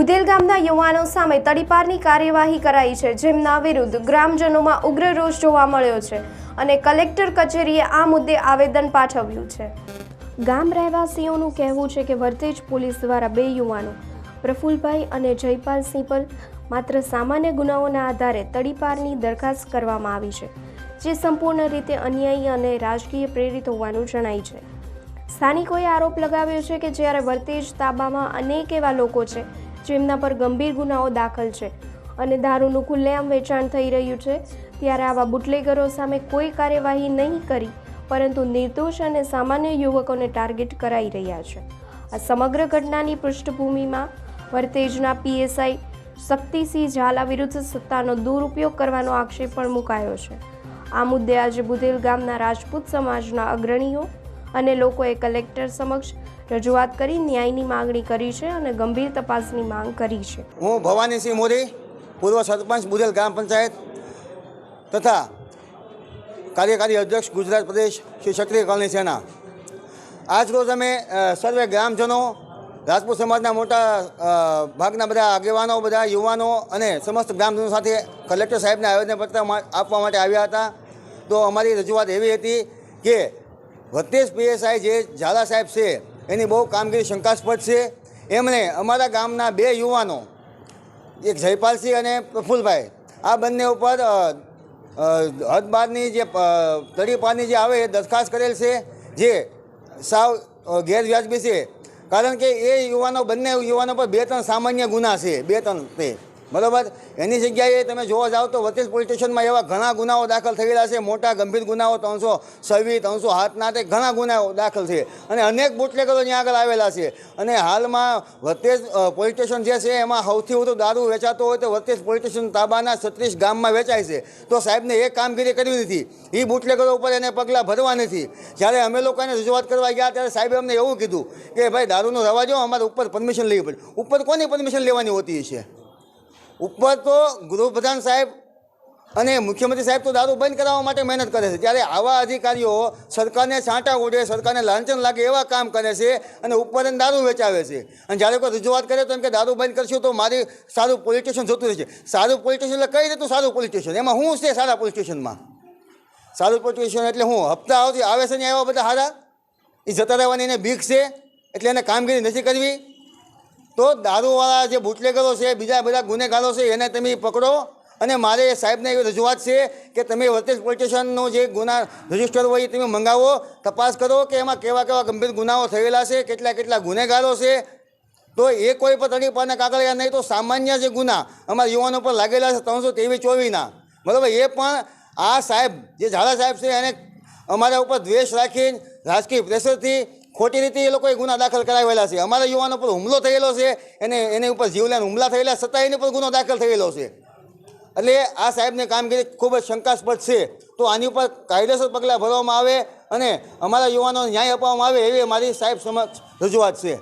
બુધેલ ગામના યુવાનો સામે તડીપારની કાર્યવાહી કરાઈ છે, જેમના વિરુદ્ધ ગ્રામજનોમાં ઉગ્ર રોષ જોવા મળ્યો છે અને કલેક્ટર કચેરીએ આ મુદ્દે આવેદન પાઠવ્યું છે. ગામ રહેવાસીઓનું કહેવું છે કે વર્તેજ પોલીસ દ્વારા બે યુવાનો, પ્રફુલભાઈ અને જયપાલ સિંપલ માત્ર સામાન્ય ગુનાઓના આધારે તડીપારની દરખાસ્ત કરવામાં આવી છે, જે સંપૂર્ણ રીતે અન્યાયી અને રાજકીય પ્રેરિત હોવાનું જણાય છે. સ્થાનિકોએ આરોપ લગાવ્યો છે કે જ્યારે વર્તેજ તાબામાં અનેક એવા લોકો છે જેમના પર ગંભીર ગુનાઓ દાખલ છે અને દારૂનું ખુલ્લેઆમ વેચાણ થઈ રહ્યું છે. ત્યારે આવા બુટલેગરો સામે કોઈ કાર્યવાહી નહીં કરી, પરંતુ નિર્દોષ અને સામાન્ય યુવકોને ટાર્ગેટ કરાઈ રહ્યા છે. આ સમગ્ર ઘટનાની પૃષ્ઠભૂમિમાં વર્તેજના પીએસઆઈ શક્તિસિંહ ઝાલા વિરુદ્ધ સત્તાનો દુરુપયોગ કરવાનો આક્ષેપ પણ મુકાયો છે. આ મુદ્દે આજે બુધેલ ગામના રાજપૂત સમાજના અગ્રણીઓ અને લોકોએ કલેક્ટર સમક્ષ રજૂઆત કરી, ન્યાયની માંગણી કરી છે અને ગંભીર તપાસની માંગ કરી છે. હું ભવાનીસિંહ મોદી, પૂર્વ સરપંચ બુદેલ ગ્રામ પંચાયત તથા કાર્યકારી અધ્યક્ષ ગુજરાત પ્રદેશ શ્રી ક્ષત્રિય કોલની સેના. આજ રોજ અમે સર્વે ગ્રામજનો, રાજપૂત સમાજના મોટા ભાગના બધા આગેવાનો, બધા યુવાનો અને સમસ્ત ગ્રામજનો સાથે કલેક્ટર સાહેબને આવેદનપત્ર આપવા માટે આવ્યા હતા. તો અમારી રજૂઆત એવી હતી કે વત્તેજ પીએસઆઈ જે ઝાલા સાહેબ છે એની બહુ કામગીરી શંકાસ્પદ છે. એમણે અમારા ગામના બે યુવાનો એક જયપાલસિંહ અને પ્રફુલભાઈ આ બંને ઉપર અ, અ, હદ બારની જે અ, જે આવે એ દરખાસ્ત કરેલ છે જે સાવ ગેરવ્યાજબી છે. કારણ કે એ યુવાનો બંને યુવાનો પર બે ત્રણ સામાન્ય ગુના છે બે ત્રણ તે. બરાબર? એની જગ્યાએ તમે જોવા જાઓ તો વતેજ પોલીસ સ્ટેશનમાં એવા ઘણા ગુનાઓ દાખલ થયેલા છે. મોટા ગંભીર ગુનાઓ ત્રણસો સવી ત્રણસો હાથના તે ઘણા ગુનાઓ દાખલ છે. અને અનેક બુટલેગરો ત્યાં આગળ આવેલા છે. અને હાલમાં વતેજ પોલીસ સ્ટેશન જે છે એમાં સૌથી વધુ દારૂ વેચાતો હોય તો વતેજ પોલીસ સ્ટેશન તાબાના છત્રીસ ગામમાં વેચાય છે. તો સાહેબને એ કામગીરી કરવી નથી. એ બુટલેગરો ઉપર એને પગલાં ભરવા નથી. જ્યારે અમે લોકોને રજૂઆત કરવા ગયા ત્યારે સાહેબે અમને એવું કીધું કે, ભાઈ, દારૂનો રવાજો અમારે ઉપર પરમિશન લેવી પડે. ઉપર કોની પરમિશન લેવાની હોતી છે ઉપર તો ગૃહપ્રધાન સાહેબ અને મુખ્યમંત્રી સાહેબ તો દારૂ બંધ કરાવવા માટે મહેનત કરે છે. ત્યારે આવા અધિકારીઓ સરકારને છાંટા ઉડે સરકારને લાંચન લાગે એવા કામ કરે છે અને ઉપર દારૂ વેચાવે છે. અને જ્યારે કોઈ રજૂઆત કરે તો એમ કે દારૂ બંધ કરશું તો મારી સારું પોલીસ સ્ટેશન જોતું રહેશે સારું પોલીસ સ્ટેશન એટલે કઈ રીતનું સારું પોલીસ સ્ટેશન એમાં શું છે સારા પોલીસ સ્ટેશનમાં સારું પોલીસ સ્ટેશન એટલે હું? હપ્તા આવતી આવે છે ને એવા બધા સારા એ જતા રહેવાની એને બીક છે? એટલે એને કામગીરી નથી કરવી? તો દારૂવાળા જે બુટલેગરો છે, બીજા બધા ગુનેગારો છે, એને તમે પકડો અને મારે સાહેબને એવી રજૂઆત છે કે તમે વર્તેજ પોલીસ સ્ટેશનનો જે ગુના રજિસ્ટર હોય એ તમે મંગાવો, તપાસ કરો કે એમાં કેવા કેવા ગંભીર ગુનાઓ થયેલા છે, કેટલા કેટલા ગુનેગારો છે. તો એ કોઈ પણ તડીપાના કાગળિયા નહીં તો સામાન્ય જે ગુના અમારા યુવાનો પર લાગેલા છે ત્રણસો ત્રેવીસ ચોવીસના. બરાબર, એ પણ આ સાહેબ, જે ઝાલા સાહેબ છે, એને અમારા ઉપર દ્વેષ રાખીને રાજકીય પ્રેશરથી ખોટી રીતે એ લોકોએ ગુના દાખલ કરાવેલા છે. અમારા યુવાનો પર હુમલો થયેલો છે એને એની ઉપર જીવલેણ હુમલા થયેલા છતાં એની પર ગુનો દાખલ થયેલો છે. એટલે આ સાહેબની કામગીરી ખૂબ જ શંકાસ્પદ છે. તો આની ઉપર કાયદેસર પગલાં ભરવામાં આવે અને અમારા યુવાનોને ન્યાય આપવામાં આવે એવી મારી સાહેબ સમક્ષ રજૂઆત છે.